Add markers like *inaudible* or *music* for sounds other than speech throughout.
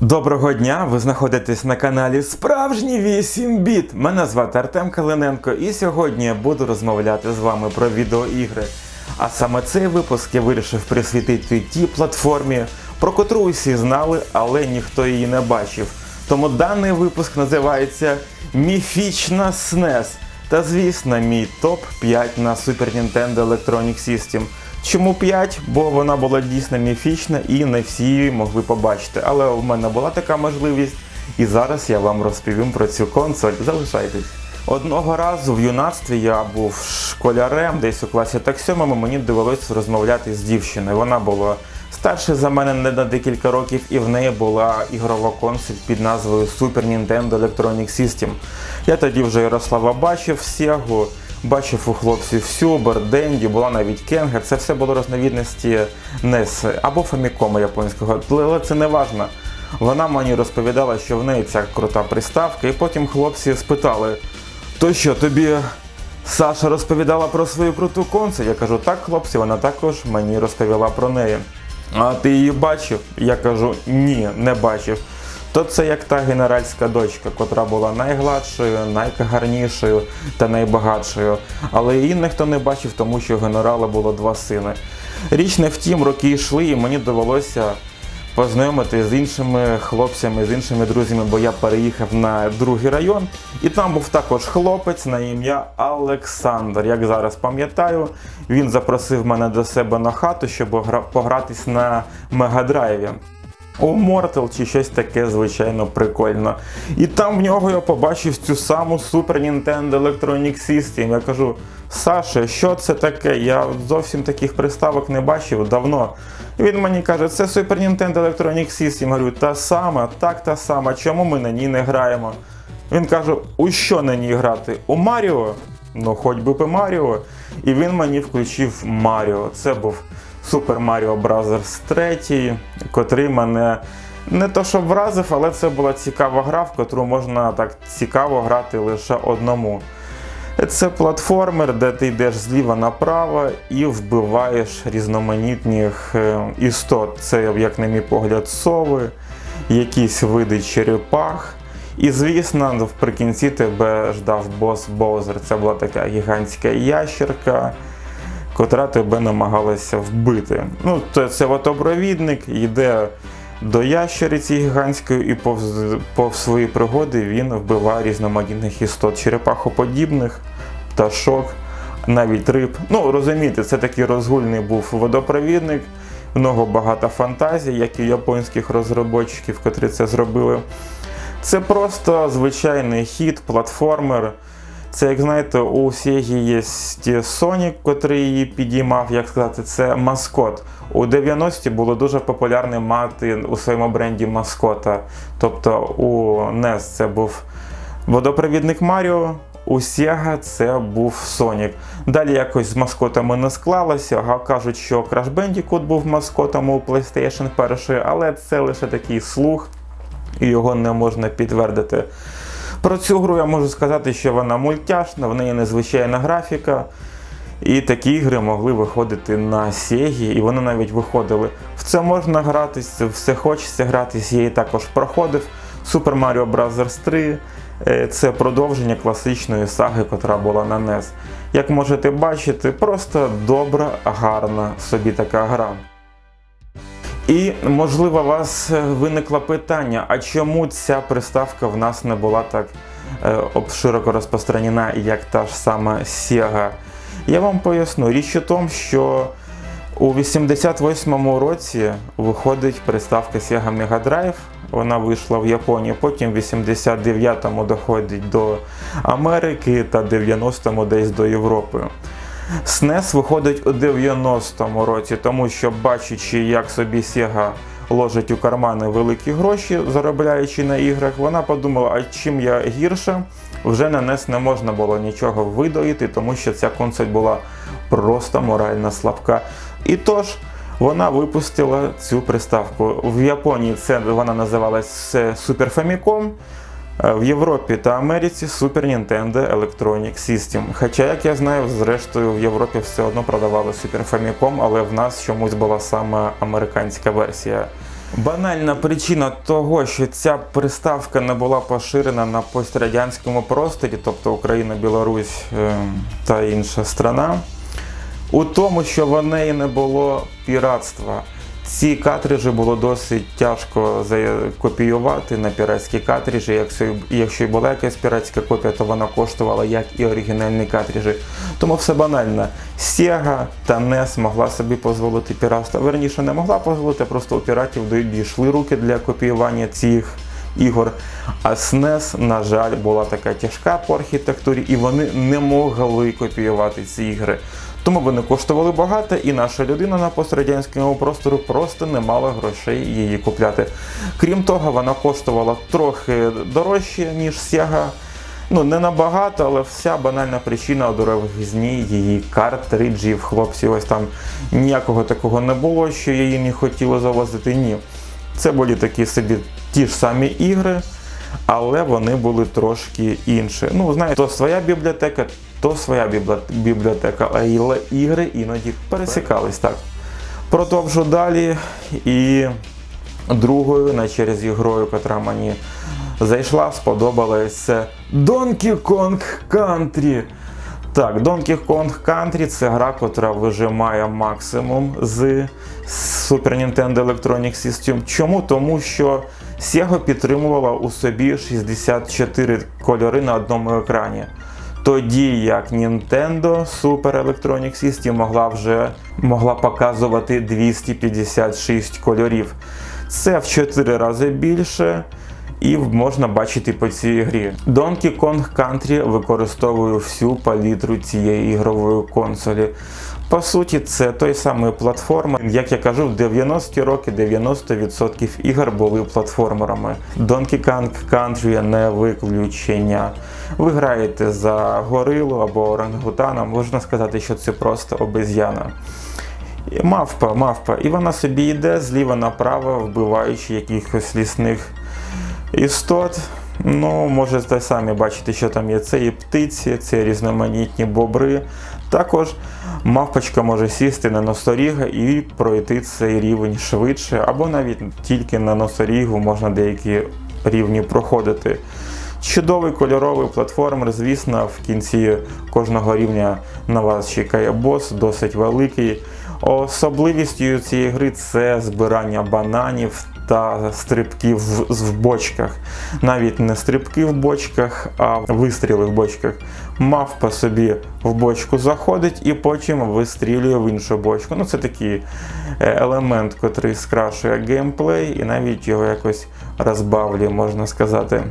Доброго дня! Ви знаходитесь на каналі Справжній 8 біт. Мене звати Артем Калиненко, і сьогодні я буду розмовляти з вами про відеоігри. А саме цей випуск я вирішив присвятити тій платформі, про котру усі знали, але ніхто її не бачив. Тому даний випуск називається Міфічна SNES. Та звісно, мій топ 5 на Super Nintendo Electronic System. Чому 5? Бо вона була дійсно міфічна і не всі її могли побачити. Але у мене була така можливість, і зараз я вам розповім про цю консоль. Залишайтесь. Одного разу в юнацтві я був школярем, десь у класі так сьомому, мені довелося розмовляти з дівчиною. Вона була старше за мене не на декілька років, і в неї була ігрова консоль під назвою Super Nintendo Electronic System. Я тоді вже Ярослава бачив, Сегу, бачив у хлопців Сюбер, Денді, була навіть Кенга. Це все було розновідності NES або Famicom японського, але це не важно. Вона мені розповідала, що в неї ця крута приставка, і потім хлопці спитали: то що, тобі Саша розповідала про свою круту консоль? Я кажу, так, хлопці, вона також мені розповіла про неї. А ти її бачив? Я кажу, ні, не бачив. То це як та генеральська дочка, котра була найгладшою, найгарнішою та найбагатшою. Але її ніхто не бачив, тому що у генерала було два сини. Річ не втім, роки йшли, і мені довелося познайомити з іншими хлопцями, з іншими друзями, бо я переїхав на другий район, і там був також хлопець на ім'я Олександр. Як зараз пам'ятаю, він запросив мене до себе на хату, щоб погратись на мегадрайві. У Mortal чи щось таке, звичайно, прикольно. І там в нього я побачив цю саму Super Nintendo Electronic System. Я кажу, Саше, що це таке? Я зовсім таких приставок не бачив давно. І він мені каже, це Super Nintendo Electronic System. Я говорю, та сама, так та сама, чому ми на ній не граємо? Він каже, у що на ній грати? У Маріо? Ну, хоч би по Маріо. І він мені включив Маріо. Це був Super Mario Bros. 3, котрий мене не то що вразив, але це була цікава гра, в котру можна так цікаво грати лише одному. Це платформер, де ти йдеш зліва направо і вбиваєш різноманітних е, істот. Це, як на мій погляд, сови, якісь види черепах. І, звісно, вприкінці тебе ждав бос Боузер. Це була така гігантська ящерка, котра тебе намагалася вбити. Ну, то це водопровідник, йде до ящериці гігантської, і повз, повз свої пригоди він вбиває різноманітних істот, черепахоподібних, пташок, навіть риб. Ну, розумієте, це такий розгульний був водопровідник. В нього багато фантазій, як і японських розробників, котрі це зробили. Це просто звичайний хід, платформер. Це, як знаєте, у Sega є Sonic, котрий її підіймав, як сказати, це маскот. У 90-ті було дуже популярно мати у своєму бренді маскота. Тобто у NES це був водопровідник Маріо, у Sega це був Sonic. Далі якось з маскотами не склалося. Кажуть, що Crash Bandicoot був маскотом у PlayStation 1, але це лише такий слух, і його не можна підтвердити. Про цю гру я можу сказати, що вона мультяшна, в неї незвичайна графіка. І такі ігри могли виходити на Sega, і вони навіть виходили. В це можна гратись, все хочеться гратись. Я її також проходив. Super Mario Bros. 3 е, це продовження класичної саги, котра була на NES. Як можете бачити, просто добра, гарна собі така гра. І можливо, у вас е, виникло питання, а чому ця приставка в нас не була так е, об- широко розпространена, як та ж сама Sega? Я вам поясню. Річ у тому, що у 88-му році виходить приставка Sega Mega Drive. Вона вийшла в Японії, потім в 89-му доходить до Америки та 90-му десь до Європи. SNES виходить у 90-му році, тому що бачачи, як собі Sega ложить у кармани великі гроші, заробляючи на іграх, вона подумала, а чим я гірша, вже на NES не можна було нічого видоїти, тому що ця консоль була просто морально слабка. І тож вона випустила цю приставку. В Японії це вона називалась е, Super Famicom. Е, В Європі та Америці Super Nintendo Electronic System. Хоча, як я знаю, зрештою в Європі все одно продавали Super Famicom, але в нас чомусь була саме американська версія. Банальна причина того, що ця приставка не була поширена на пострадянському просторі, тобто Україна, Білорусь е, та інша страна, у тому, що в неї не було піратства. Ці картриджі було досить тяжко копіювати на піратські картриджі. Якщо, якщо і була якась піратська копія, то вона коштувала як і оригінальні картриджі. Тому все банально. Sega та NES могла собі дозволити піратство. Верніше не могла дозволити, просто у піратів дійшли руки для копіювання цих ігор. А SNES, на жаль, була така тяжка по архітектурі, і вони не могли копіювати ці ігри. Тому вони коштували багато, і наша людина на пострадянському простору просто не мала грошей її купляти. Крім того, вона коштувала трохи дорожче, ніж Sega. Ну, не набагато, але вся банальна причина у дороговизні її картриджів, хлопці, ось там ніякого такого не було, що її не хотіли завозити. Ні. Це були такі собі ті ж самі ігри, але вони були трошки інші. Ну, знаєте, то своя бібліотека, то своя бібліотека, але ігри іноді пересікались так. Продовжу далі. І другою на черзі грою, яка мені зайшла, сподобалась Donkey Kong Country. Так, Donkey Kong Country це гра, яка вижимає максимум з Super Nintendo Electronic System. Чому? Тому що Sega підтримувала у собі 64 кольори на одному екрані. Тоді як Nintendo Super Electronic System могла вже могла показувати 256 кольорів. Це в 4 рази більше. І можна бачити по цій грі. Donkey Kong Country використовує всю палітру цієї ігрової консолі. По суті, це той самий платформер. Як я кажу, в 90-ті роки 90% ігор були платформерами. Donkey Kong Country не виключення. Ви граєте за горилу або орангутана, можна сказати, що це просто обезьяна. Мавпа, мавпа, і вона собі йде зліва направо, вбиваючи якихось лісних істот. Ну, можете самі бачити, що там є. Це і птиці, це різноманітні бобри. Також мавпочка може сісти на носоріга і пройти цей рівень швидше, або навіть тільки на носорігу можна деякі рівні проходити. Чудовий кольоровий платформер, звісно, в кінці кожного рівня на вас чекає бос, досить великий. Особливістю цієї гри це збирання бананів та стрибки в, бочках. Навіть не стрибки в бочках, а вистріли в бочках. Мавпа собі в бочку заходить і потім вистрілює в іншу бочку. Ну Це такий е, елемент, котрий скрашує геймплей і навіть його якось розбавлює, можна сказати.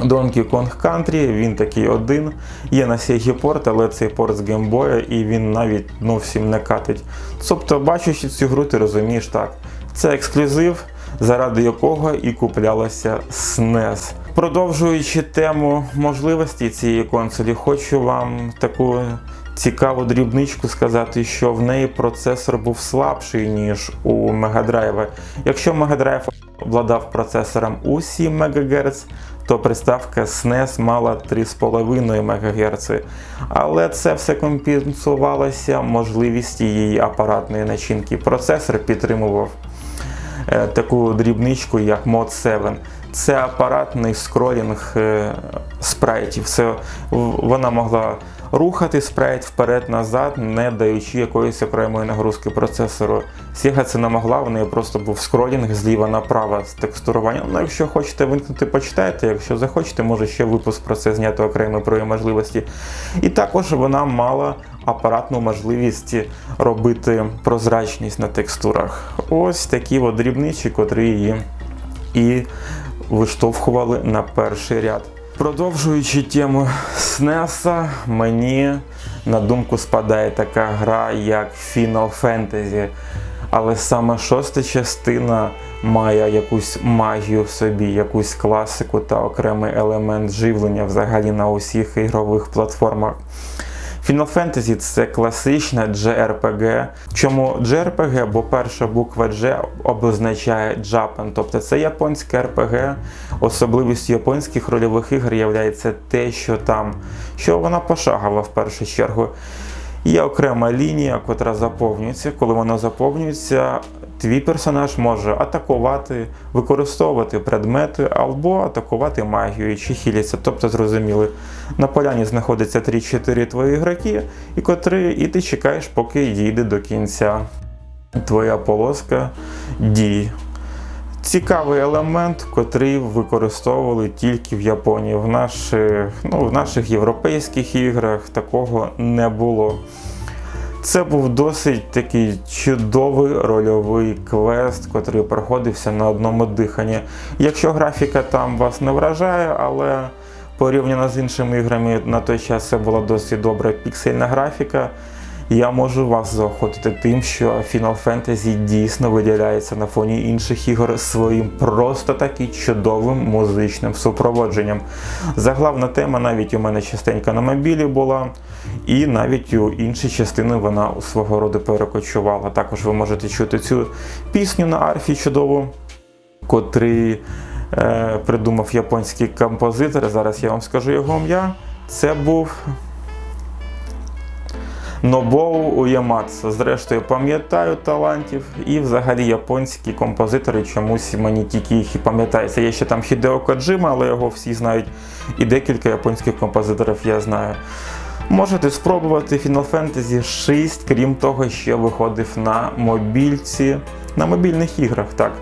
Donkey Kong Country, він такий один. Є на Sega порт, але цей порт з геймбоя і він навіть ну, всім не катить. Тобто, бачучи цю гру, ти розумієш так. Це ексклюзив, заради якого і куплялася SNES. Продовжуючи тему можливості цієї консолі, хочу вам таку цікаву дрібничку сказати, що в неї процесор був слабший, ніж у Drive. Якщо Drive обладав процесором у 7 МГц, то приставка SNES мала 3,5 МГц. Але це все компенсувалося можливістю її апаратної начинки. Процесор підтримував таку дрібничку, як Mod 7. Це апаратний скролінг е, спрайтів. Це Вона могла рухати спрайт вперед-назад, не даючи якоїсь окремої нагрузки процесору. Sega це не могла, в неї просто був скролінг зліва направо з текстуруванням. Ну, якщо хочете вимкнути, почитайте, якщо захочете, може ще випуск про це зняти окремо про її можливості. І також вона мала апаратну можливість робити прозрачність на текстурах. Ось такі от дрібничі, котрі її і виштовхували на перший ряд. Продовжуючи тему SNES, мені на думку спадає така гра, як Final Fantasy. Але саме шоста частина має якусь магію в собі, якусь класику та окремий елемент живлення взагалі на усіх ігрових платформах. Final Fantasy це класична JRPG. Чому JRPG? Бо перша буква G обозначає Japan, тобто це японське RPG. Особливістю японських рольових ігор є те, що там, що вона пошагова в першу чергу. Є окрема лінія, котра заповнюється. Коли вона заповнюється, твій персонаж може атакувати, використовувати предмети або атакувати магією чи хіліться. Тобто, зрозуміли, на поляні знаходиться 3-4 твої ігроки, і котрі, і ти чекаєш, поки дійде до кінця твоя полоска дій. Цікавий елемент, котрий використовували тільки в Японії. В наших, ну, в наших європейських іграх такого не було. Це був досить такий чудовий рольовий квест, котрий проходився на одному диханні. Якщо графіка там вас не вражає, але порівняно з іншими іграми на той час це була досить добра піксельна графіка. Я можу вас заохотити тим, що Final Fantasy дійсно виділяється на фоні інших ігор своїм просто таки чудовим музичним супроводженням. Заглавна тема навіть у мене частенько на мобілі була, і навіть у інші частини вона у свого роду перекочувала. Також ви можете чути цю пісню на арфі чудову, котрий е, придумав японський композитор. Зараз я вам скажу його ім'я. Це був Нобоу Уємацу. Зрештою, пам'ятаю талантів, і взагалі японські композитори чомусь мені тільки їх і пам'ятається. Є ще там Хідео Коджима, але його всі знають. І декілька японських композиторів я знаю. Можете спробувати Final Fantasy 6, крім того, ще виходив на мобільці, на мобільних іграх. так.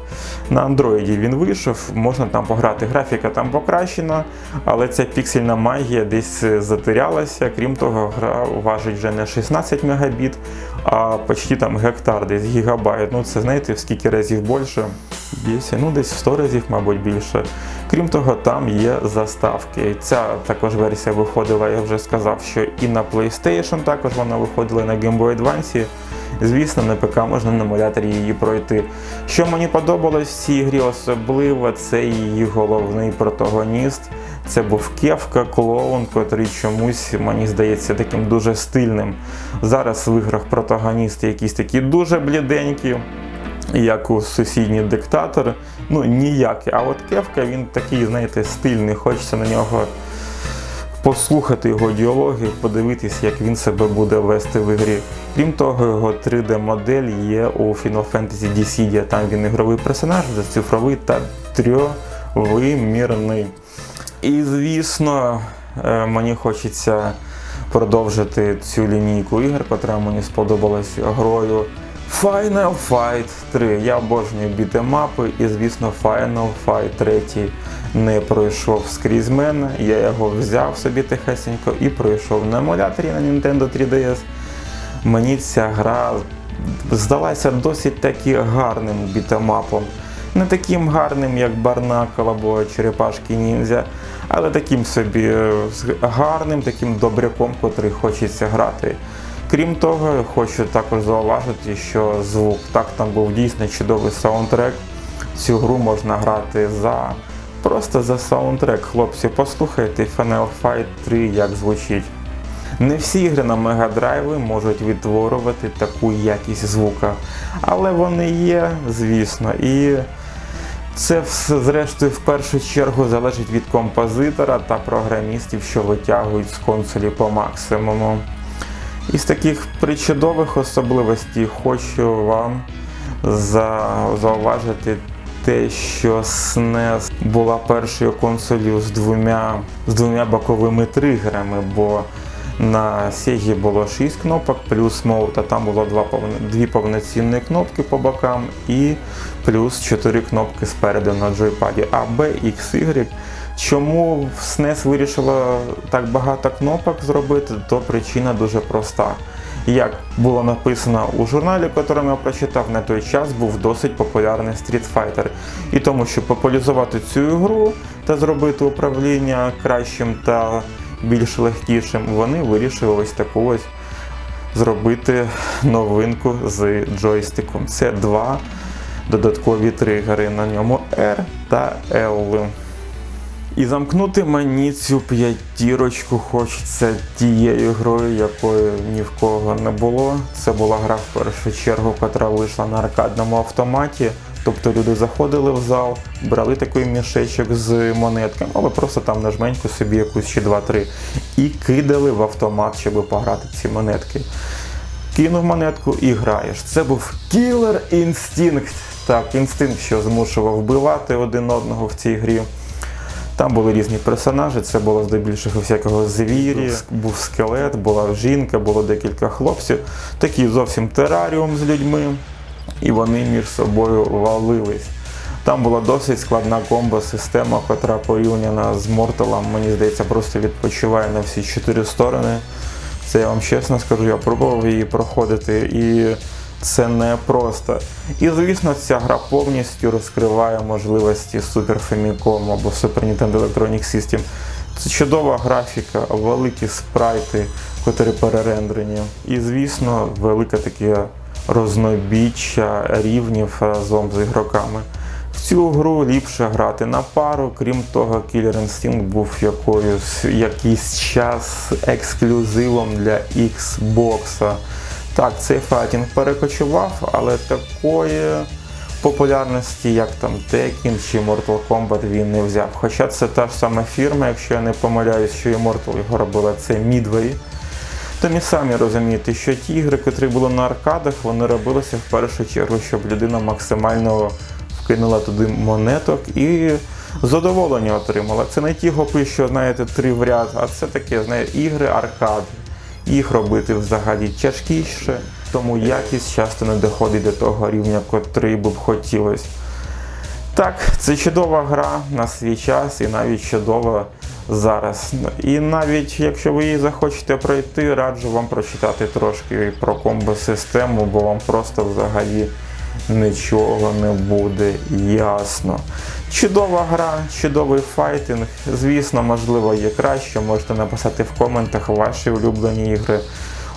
На андроїді він вийшов, можна там пограти. Графіка там покращена, але ця піксельна магія десь затерялася. Крім того, гра важить вже не 16 мегабіт, а почти там гектар, десь гігабайт. Ну це знаєте, в скільки разів більше? Десь, ну десь в 100 разів, мабуть, більше. Крім того, там є заставки. Ця також версія виходила, я вже сказав, що і на PlayStation також вона виходила і на Game Boy Advance. Звісно, на ПК можна на емуляторі її пройти. Що мені подобалось в цій грі особливо, це її головний протагоніст. Це був Кевка, клоун, котрий чомусь, мені здається, таким дуже стильним. Зараз в іграх протагоністи якісь такі дуже бліденькі, як у сусідній диктатор. Ну, ніякий. А от Кевка він такий, знаєте, стильний, хочеться на нього послухати його діалоги, подивитись, як він себе буде вести в ігрі. Крім того, його 3D-модель є у Final Fantasy Dissidia. Там він ігровий персонаж, цифровий та трьовимірний. І, звісно, е, мені хочеться продовжити цю лінійку ігор, яка мені сподобалась грою. Final Fight 3. Я обожнюю бітемапи і, звісно, Final Fight 3 не пройшов скрізь мене. Я його взяв собі тихесенько і пройшов на емуляторі на Nintendo 3DS. Мені ця гра здалася досить таки гарним бітемапом. Не таким гарним, як Барнакл або Черепашки Ніндзя, але таким собі е, гарним, таким добряком, котрий хочеться грати. Крім того, хочу також зауважити, що звук так там був дійсно чудовий саундтрек. Цю гру можна грати за просто за саундтрек. Хлопці, послухайте Final Fight 3, як звучить. Не всі ігри на Мегадрайви можуть відтворювати таку якість звука, але вони є, звісно, і це все, зрештою в першу чергу залежить від композитора та програмістів, що витягують з консолі по максимуму. Із таких причудових особливостей хочу вам за... зауважити те, що SNES була першою консолью з двома з двома боковими тригерами, бо на Sega було 6 кнопок, плюс Mode, а там було два дві повноцінні кнопки по бокам і плюс 4 кнопки спереду на джойпаді. А B, X, Y. Чому SNES вирішила так багато кнопок зробити, то причина дуже проста. Як було написано у журналі, який я прочитав, на той час був досить популярний Street Fighter. І тому, щоб популяризувати цю ігру та зробити управління кращим та більш легкішим, вони вирішили ось таку ось зробити новинку з джойстиком. Це два додаткові тригери на ньому R та L. І замкнути мені цю п'ятірочку хочеться тією грою, якої ні в кого не було. Це була гра в першу чергу, яка вийшла на аркадному автоматі. Тобто люди заходили в зал, брали такий мішечок з монетками, але просто там на жменьку собі якусь чи 2-3 і кидали в автомат, щоб пограти ці монетки. кинув монетку і граєш. Це був Killer Instinct. Так, інстинкт, що змушував вбивати один одного в цій грі. Там були різні персонажі, це було здебільшого всякого звірі, був скелет, була жінка, було декілька хлопців. Такий зовсім тераріум з людьми, і вони між собою валились. Там була досить складна комбо-система, котра порівняна з Морталом, мені здається, просто відпочиває на всі чотири сторони. Це я вам чесно скажу, я пробував її проходити і це не просто. І звісно, ця гра повністю розкриває можливості Super Famicom або Super Nintendo Electronic System. Це чудова графіка, великі спрайти, котрі перерендрені. І, звісно, велике таке рознобіччя рівнів разом з ігроками. В цю гру ліпше грати на пару, крім того, Killer Instinct був якоюсь якийсь час ексклюзивом для Xbox. Так, цей файтінг перекочував, але такої популярності, як там Tekken чи Mortal Kombat, він не взяв. Хоча це та ж сама фірма, якщо я не помиляюсь, що і Mortal його робила, це Midway. Тому самі розумієте, що ті ігри, котрі були на аркадах, вони робилися в першу чергу, щоб людина максимально вкинула туди монеток і задоволення отримала. Це не ті гопи, що знаєте, три в ряд, а це таке, знаєте, ігри аркад. Їх робити взагалі тяжкіше, тому якість часто не доходить до того рівня, котрий би б хотілося. Так, це чудова гра на свій час і навіть чудова зараз. І навіть якщо ви її захочете пройти, раджу вам прочитати трошки про комбо-систему, бо вам просто взагалі нічого не буде ясно. Чудова гра, чудовий файтинг. Звісно, можливо, є краще. Можете написати в коментах ваші улюблені ігри.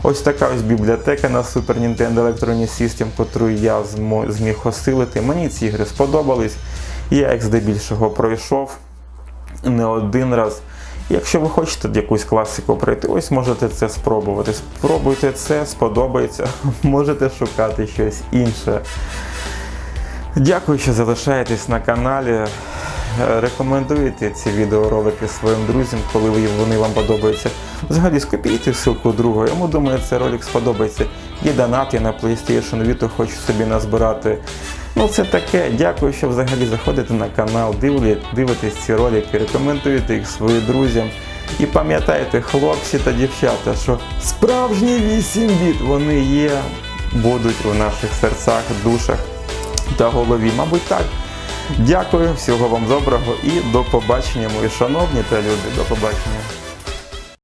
Ось така ось бібліотека на Super Nintendo Electronic System, яку я зміг осилити. Мені ці ігри сподобались. Я їх здебільшого пройшов не один раз. Якщо ви хочете якусь класику пройти, ось можете це спробувати. Спробуйте це, сподобається, *laughs* можете шукати щось інше. Дякую, що залишаєтесь на каналі. Рекомендуйте ці відеоролики своїм друзям, коли вони вам подобаються. Взагалі скопійте ссылку другу, йому думаю, цей ролик сподобається. Є донат, я на PlayStation Vita хочу собі назбирати. Ну це таке. Дякую, що взагалі заходите на канал, дивитесь ці ролики, рекомендуєте їх своїм друзям. І пам'ятайте, хлопці та дівчата, що справжні 8 біт вони є, будуть у наших серцях, душах та голові. Мабуть, так. Дякую, всього вам доброго і до побачення, мої шановні та люди. До побачення.